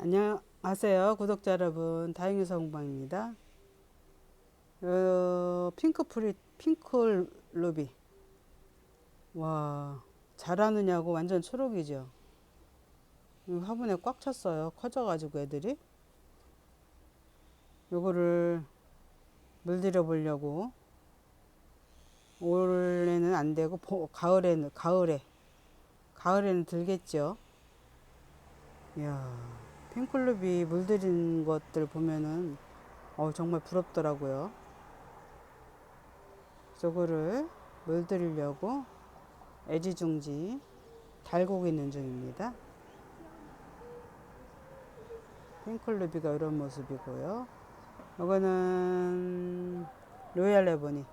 안녕하세요 구독자 여러분. 다행의 성방입니다. 어, 핑크 프리 핑크 루비. 와 잘하느냐고 완전 초록이죠. 이 화분에 꽉 찼어요. 커져 가지고 애들이. 요거를 물들여 보려고. 올해는 안 되고 보- 가을에는 가을에. 가을에는 들겠죠. 이야 핑클럽이 물들인 것들 보면은 어, 정말 부럽더라고요. 저거를 물들이려고 애지중지 달고 있는 중입니다. 핑클루비가 이런 모습이고요. 이거는 로얄 레보니.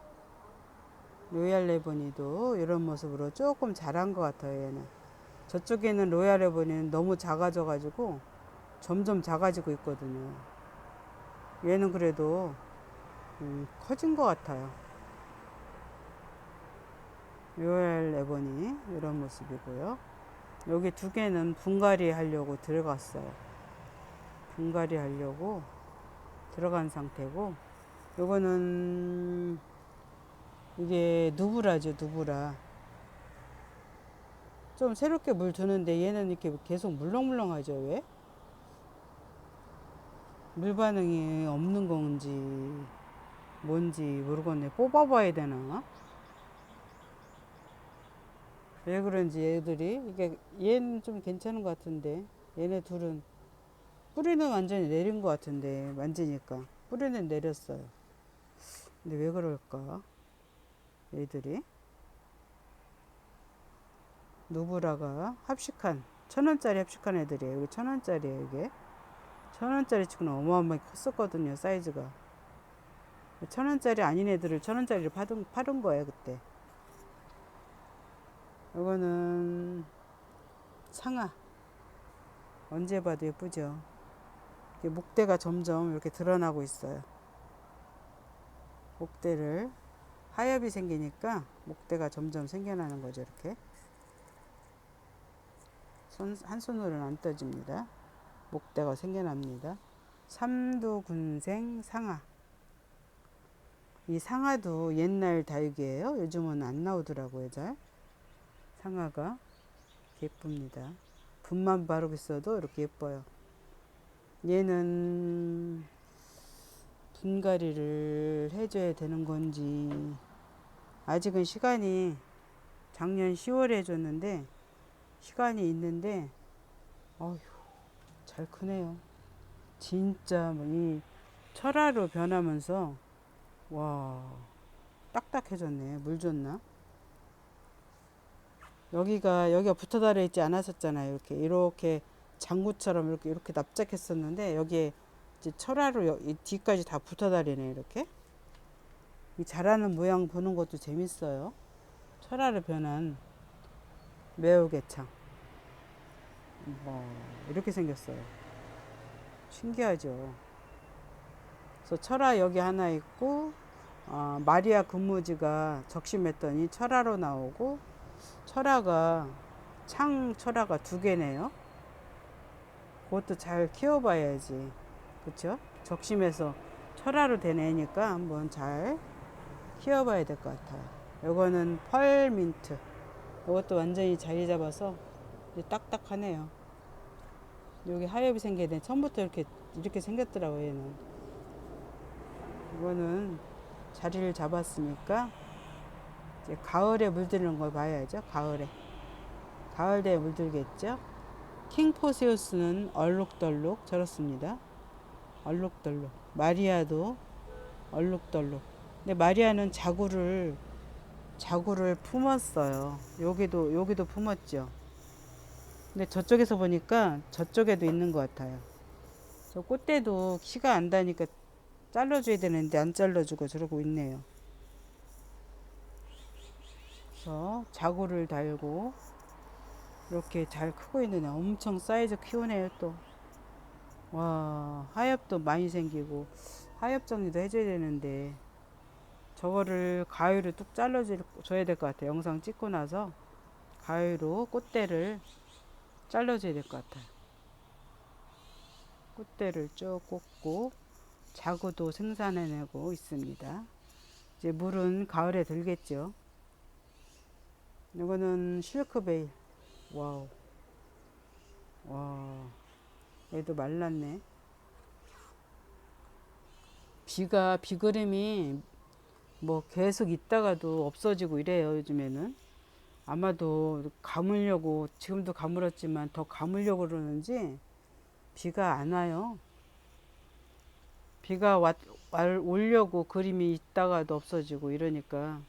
로얄 레보니도 이런 모습으로 조금 자란 것 같아요, 얘는. 저쪽에는 로얄 레보니는 너무 작아져 가지고 점점 작아지고 있거든요. 얘는 그래도 음, 커진 것 같아요. 로얄 레보니 이런 모습이고요. 여기 두 개는 분갈이 하려고 들어갔어요. 분갈이 하려고 들어간 상태고 요거는 이게 누브라죠 누브라 좀 새롭게 물 두는데 얘는 이렇게 계속 물렁물렁하죠 왜? 물 반응이 없는 건지 뭔지 모르겠네. 뽑아봐야 되나? 왜 그런지 얘들이. 이게 얘는 좀 괜찮은 것 같은데. 얘네 둘은 뿌리는 완전히 내린 것 같은데 만지니까. 뿌리는 내렸어요. 근데 왜 그럴까? 얘들이. 누브라가 합식한 천 원짜리 합식한 애들이에요. 여기 천 원짜리에요 이게 천원짜리 치고는 어마어마하게 컸었거든요 사이즈가. 천원짜리 아닌 애들을 천원짜리를 파는, 파는 거예요 그때. 이거는 상아. 언제 봐도 예쁘죠? 목대가 점점 이렇게 드러나고 있어요. 목대를 하엽이 생기니까 목대가 점점 생겨나는 거죠 이렇게. 손, 한 손으로는 안 떠집니다 목대가 생겨납니다. 삼두군생 상아. 이 상아도 옛날 다육이에요. 요즘은 안 나오더라고요 잘. 상아가 예쁩니다. 분만 바르고 있어도 이렇게 예뻐요. 얘는 분갈이를 해줘야 되는 건지. 아직은 시간이 작년 10월에 해줬는데 시간이 있는데 어휴 잘 크네요. 진짜 뭐이 철화로 변하면서 와 딱딱해졌네. 물 줬나? 여기가 여기가 붙어 달려 있지 않았었잖아요. 이렇게 이렇게 장구처럼 이렇게 이렇게 납작했었는데 여기에 이제 철화로 여- 이 뒤까지 다 붙어 다리네 이렇게. 이 자라는 모양 보는 것도 재밌어요. 철화로 변한 매우개창 뭐 이렇게 생겼어요. 신기하죠? 그래서 철화 여기 하나 있고 어, 마리아 근무지가 적심했더니 철화로 나오고 철화가 창 철화가 두 개네요. 그것도 잘 키워봐야지. 그쵸? 적심해서 철화로 된 애니까 한번 잘 키워봐야 될 것 같아요. 요거는 펄 민트. 이것도 완전히 자리 잡아서 딱딱하네요 여기 하엽이 생겨야 돼 처음부터 이렇게 이렇게 생겼더라고 얘는. 이거는 자리를 잡았으니까 이제 가을에 물드는 걸 봐야죠 가을에. 가을 되에 물들겠죠? 킹포세우스는 얼룩덜룩 저렇습니다. 얼룩덜룩. 마리아도 얼룩덜룩. 근데 마리아는 자구를 자구를 품었어요. 여기도 여기도 품었죠 근데 저쪽에서 보니까 저쪽에도 있는 것 같아요. 저 꽃대도 키가 안 다니까 잘라줘야 되는데 안 잘라주고 저러고 있네요. 그래서 자구를 달고 이렇게 잘 크고 있는 애 엄청 사이즈 키우네요 또. 와 하엽도 많이 생기고 하엽 정리도 해줘야 되는데 저거를 가위로 뚝 잘라줘야 될 것 같아요. 영상 찍고 나서 가위로 꽃대를 잘라줘야 될 것 같아요 꽃대를 쭉 꽂고 자구도 생산해내고 있습니다. 이제 물은 가을에 들겠죠. 이거는 실크베일. 와우. 와. 얘도 말랐네. 비가 비그림이 뭐 계속 있다가도 없어지고 이래요 요즘에는 아마도 가물려고 지금도 가물었지만 더 가물려고 그러는지 비가 안 와요. 비가 왔, 와- 오려고 그림이 있다가도 없어지고 이러니까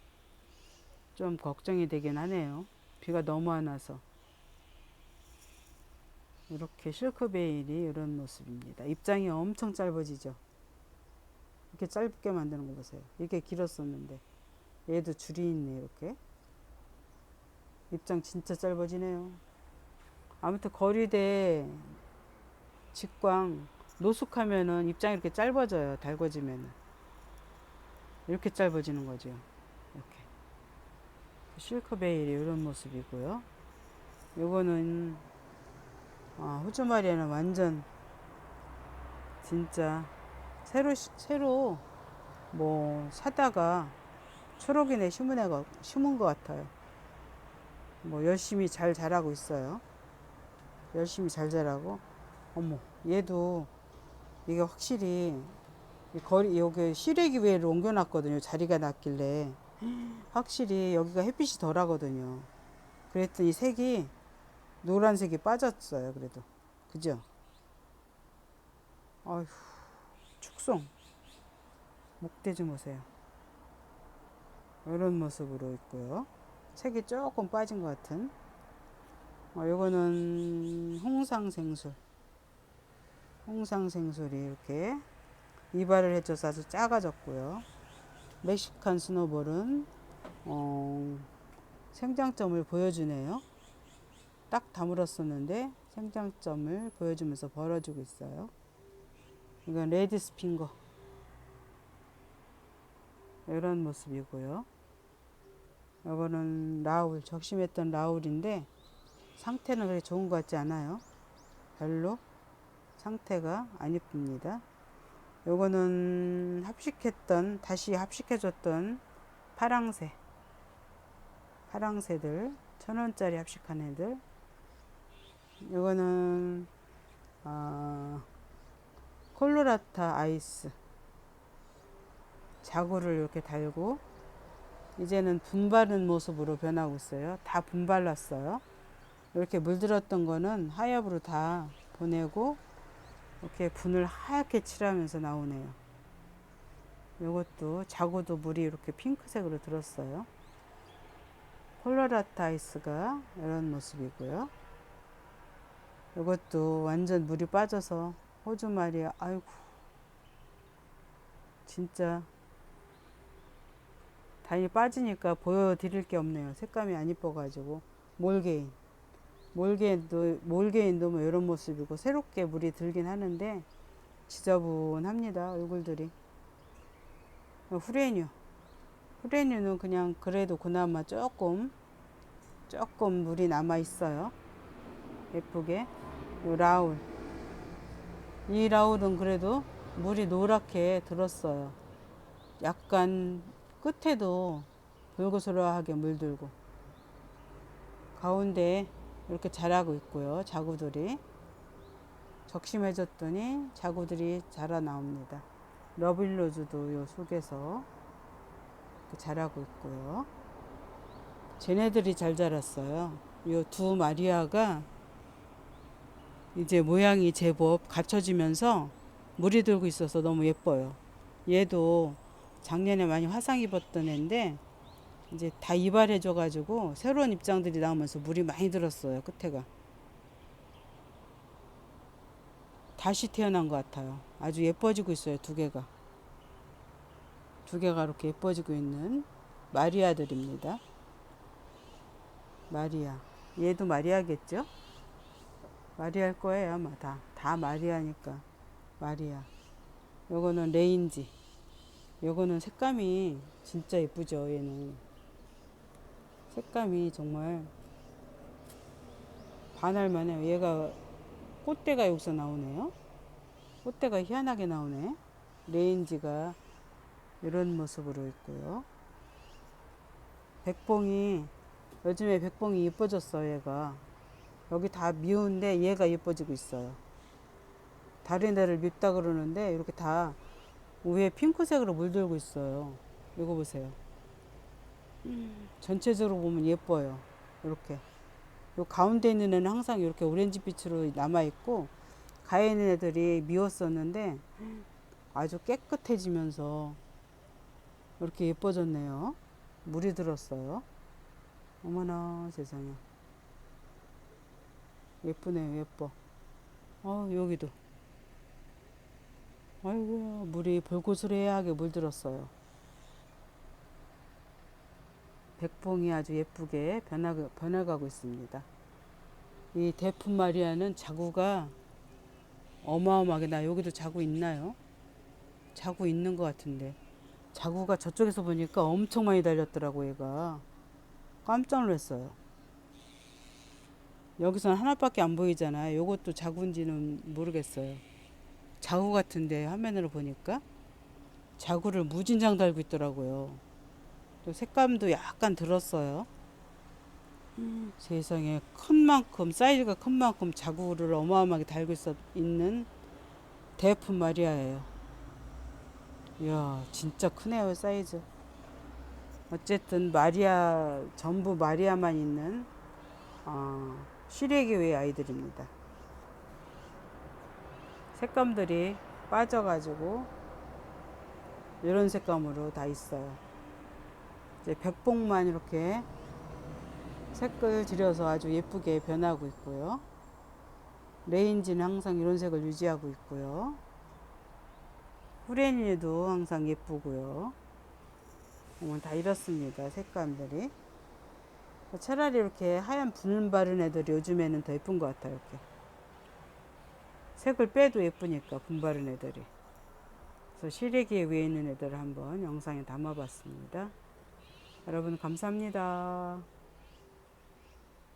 좀 걱정이 되긴 하네요. 비가 너무 안 와서. 이렇게 실크베일이 이런 모습입니다. 입장이 엄청 짧아지죠. 이렇게 짧게 만드는 거 보세요. 이게 길었었는데 얘도 줄이 있네 이렇게. 입장 진짜 짧아지네요. 아무튼 거리대 직광 노숙하면은 입장이 이렇게 짧아져요. 달궈지면은 이렇게 짧아지는 거죠. 이렇게 실크베일이 이런 모습이고요. 요거는 아, 호주마리아는 완전 진짜 새로 시- 새로 뭐 사다가 초록이네 심은 애가 심은 것 같아요. 뭐 열심히 잘 자라고 있어요. 열심히 잘 자라고 어머 얘도 이게 확실히 이 거리 여기 시래기 위에를 옮겨놨거든요. 자리가 났길래 확실히 여기가 햇빛이 덜하거든요. 그랬더니 색이 노란색이 빠졌어요. 그래도 그죠? 아휴. 축송 목대 좀 보세요 이런 모습으로 있고요 색이 조금 빠진 것 같은. 어, 요거는 홍상생술. 홍상생술이 이렇게 이발을 해줘서 아주 작아졌고요. 멕시칸 스노볼은 어, 생장점을 보여주네요. 딱 다물었었는데 생장점을 보여주면서 벌어지고 있어요. 이건 레드 스핑거. 이런 모습이고요. 이거는 라울 적심했던 라울인데 상태는 그렇게 좋은 것 같지 않아요. 별로 상태가 안 이쁩니다. 요거는 합식했던 다시 합식해줬던 파랑새 파랑새들 천원짜리 합식한 애들 요거는 아 콜로라타 아이스 자구를 이렇게 달고 이제는 분바른 모습으로 변하고 있어요. 다 분발랐어요. 이렇게 물들었던 거는 하엽으로 다 보내고 이렇게 분을 하얗게 칠하면서 나오네요. 이것도 자구도 물이 이렇게 핑크색으로 들었어요. 콜로라타 아이스가 이런 모습이고요. 이것도 완전 물이 빠져서 호주 말이야. 아이고. 진짜. 단이 빠지니까 보여드릴 게 없네요. 색감이 안 이뻐가지고. 몰게인. 몰게인도, 몰게인도 뭐 이런 모습이고, 새롭게 물이 들긴 하는데, 지저분합니다. 얼굴들이. 후레뉴. 후레뉴는 그냥 그래도 그나마 조금, 조금 물이 남아 있어요. 예쁘게. 요 라울. 이 라울은 그래도 물이 노랗게 들었어요. 약간 끝에도 불그스러하게 물들고 가운데 이렇게 자라고 있고요. 자구들이 적심해졌더니 자구들이 자라 나옵니다. 러빌로즈도 요 속에서 자라고 있고요. 쟤네들이 잘 자랐어요. 요 두 마리아가 이제 모양이 제법 갖춰지면서 물이 들고 있어서 너무 예뻐요. 얘도 작년에 많이 화상 입었던 애인데 이제 다 이발해줘 가지고 새로운 입장들이 나오면서 물이 많이 들었어요. 끝에가. 다시 태어난 것 같아요. 아주 예뻐지고 있어요. 두 개가. 두 개가 이렇게 예뻐지고 있는 마리아들입니다. 마리아. 얘도 마리아겠죠? 마리아일 거예요, 아마 다. 다 마리아니까. 마리아. 요거는 레인지. 요거는 색감이 진짜 예쁘죠, 얘는. 색감이 정말 반할만해요. 얘가 꽃대가 여기서 나오네요. 꽃대가 희한하게 나오네. 레인지가 이런 모습으로 있고요. 백봉이 요즘에 백봉이 예뻐졌어 얘가 여기 다 미운데 얘가 예뻐지고 있어요. 다른 애를 밉다 그러는데 이렇게 다 위에 핑크색으로 물들고 있어요. 이거 보세요. 전체적으로 보면 예뻐요. 이렇게. 요 가운데 있는 애는 항상 이렇게 오렌지 빛으로 남아 있고 가에 있는 애들이 미웠었는데 아주 깨끗해지면서 이렇게 예뻐졌네요. 물이 들었어요. 어머나 세상에. 예쁘네요, 예뻐. 어, 여기도. 아이고, 물이 볼고스레하게 물들었어요. 백봉이 아주 예쁘게 변화, 변해가고 있습니다. 이 대품 마리아는 자구가 어마어마하게 나 여기도 자구 있나요? 자구 있는 것 같은데 자구가 저쪽에서 보니까 엄청 많이 달렸더라고 얘가 깜짝 놀랐어요. 여기서는 하나밖에 안 보이잖아요. 요것도 자구인지는 모르겠어요. 자구 같은데 화면으로 보니까 자구를 무진장 달고 있더라고요. 또 색감도 약간 들었어요. 세상에 큰 만큼 사이즈가 큰 만큼 자구를 어마어마하게 달고 있어 있는 대품 마리아예요. 이야 진짜 크네요 사이즈. 어쨌든 마리아 전부 마리아만 있는 어, 시래기의 아이들입니다. 색감들이 빠져가지고 이런 색감으로 다 있어요. 이제 백봉만 이렇게 색을 들여서 아주 예쁘게 변하고 있고요. 레인지는 항상 이런 색을 유지하고 있고요. 후레니도 항상 예쁘고요. 오늘 다 이렇습니다. 색감들이. 차라리 이렇게 하얀 분 바른 애들이 요즘에는 더 예쁜 것 같아요. 이렇게. 색을 빼도 예쁘니까 분 바른 애들이. 그래서 시래기에 위에 있는 애들을 한번 영상에 담아봤습니다. 여러분 감사합니다.